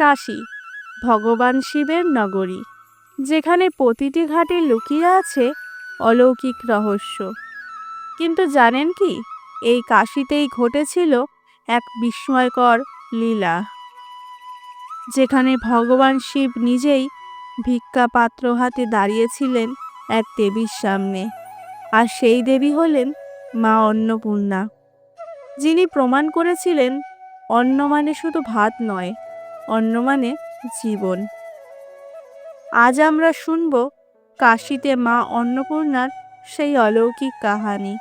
কাশী, ভগবান শিবের নগরী, যেখানে প্রতিটি ঘাটে লুকিয়ে আছে অলৌকিক রহস্য। কিন্তু জানেন কি, এই কাশিতেই ঘটেছিল এক বিস্ময়কর লীলা, যেখানে ভগবান শিব নিজেই ভিক্ষা পাত্র হাতে দাঁড়িয়েছিলেন এক দেবীর সামনে, আর সেই দেবী হলেন মা অন্নপূর্ণা। যিনি প্রমাণ করেছিলেন, অন্ন মানে শুধু ভাত নয় অন্ন মানে জীবন। আজ আমরা শুনব কাশিতে মা অন্নপূর্ণার সেই অলৌকিক কাহানি।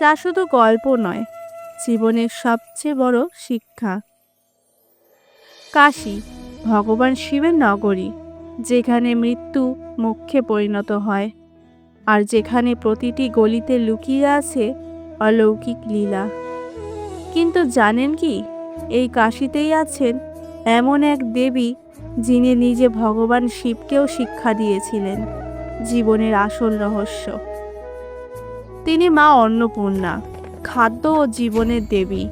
যা শুধু গল্প নয়, জীবনের সবচেয়ে বড় শিক্ষা। কাশী ভগবান শিবের নগরী, যেখানে মৃত্যু মুখ্যে পরিণত হয় আর যেখানে প্রতিটি গলিতে লুকিয়ে আছে অলৌকিক লীলা। কিন্তু জানেন কি, এই কাশিতেই আছেন এমন এক দেবী যিনি নিজে ভগবান শিবকেও শিক্ষা দিয়েছিলেন, জীবনের আসল রহস্য। তিনি মা অন্নপূর্ণা, খাদ্য ও জীবনের দেবী।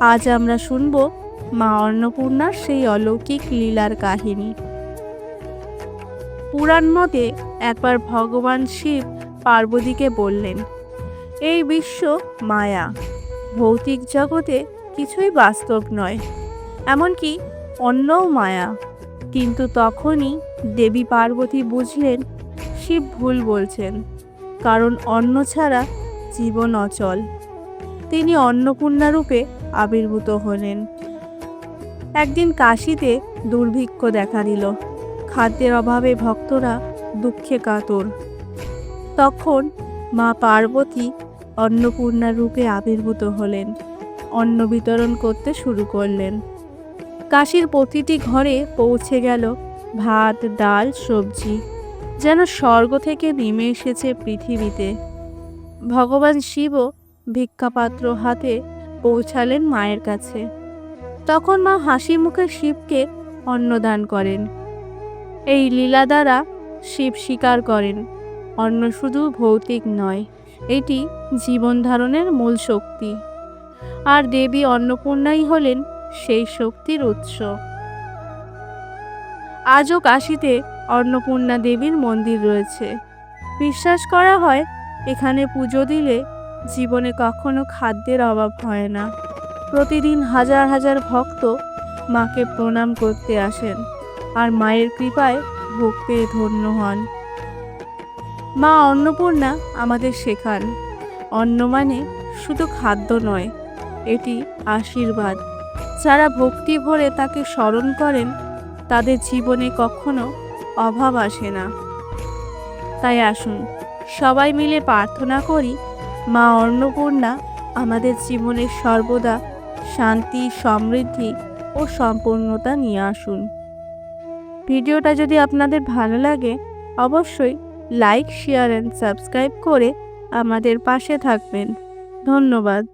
আজ আমরা শুনব মা অন্নপূর্ণার সেই অলৌকিক লীলার কাহিনী। পুরাণ মতে একবার ভগবান শিব পার্বতীকে বললেন, এই বিশ্ব মায়া, ভৌতিক জগতে কিছুই বাস্তব নয়। এমনকি অন্যও মায়া। কিন্তু তখনই দেবী পার্বতী বুঝলেন, শিব ভুল বলছেন, কারণ অন্ন ছাড়া জীবন অচল। তিনি অন্নপূর্ণা রূপে আবির্ভূত হলেন। একদিন কাশিতে দুর্ভিক্ষ দেখা দিল। খাদ্যের অভাবে ভক্তরা দুঃখে কাতর। তখন মা পার্বতী অন্নপূর্ণা রূপে আবির্ভূত হলেন। অন্ন বিতরণ করতে শুরু করলেন। কাশির প্রতিটি ঘরে পৌঁছে গেল ভাত, ডাল, সবজি, যেন স্বর্গ থেকে নেমে এসেছে পৃথিবীতে। ভগবান শিবও ভিক্ষাপাত্র হাতে পৌঁছালেন মায়ের কাছে। তখন মা হাসি মুখে শিবকে অন্নদান করেন। এই লীলা দ্বারা শিব স্বীকার করেন, অন্ন শুধু ভৌতিক নয়, এটি জীবন ধারণের মূল শক্তি। আর দেবী অন্নপূর্ণাই হলেন সেই শক্তির উৎস। আজও কাশীতে অন্নপূর্ণা দেবীর মন্দির রয়েছে। বিশ্বাস করা হয়, এখানে পুজো দিলে জীবনে কখনো খাদ্যের অভাব হয় না। প্রতিদিন হাজার হাজার ভক্ত মাকে প্রণাম করতে আসেন আর মায়ের কৃপায় ভোগ পেয়ে ধন্য হন। মা অন্নপূর্ণা আমাদের শেখান, অন্ন মানে শুধু খাদ্য নয় এটি আশীর্বাদ। যারা ভক্তি ভরে তাকে স্মরণ করেন, তাদের জীবনে কখনো অভাব আসে না। তাই আসুন, সবাই মিলে প্রার্থনা করি, মা অন্নপূর্ণা আমাদের জীবনে সর্বদা শান্তি, সমৃদ্ধি ও সম্পূর্ণতা নিয়ে আসুন। ভিডিওটা যদি আপনাদের ভালো লাগে, অবশ্যই লাইক, শেয়ার অ্যান্ড সাবস্ক্রাইব করে আমাদের পাশে থাকবেন। ধন্যবাদ।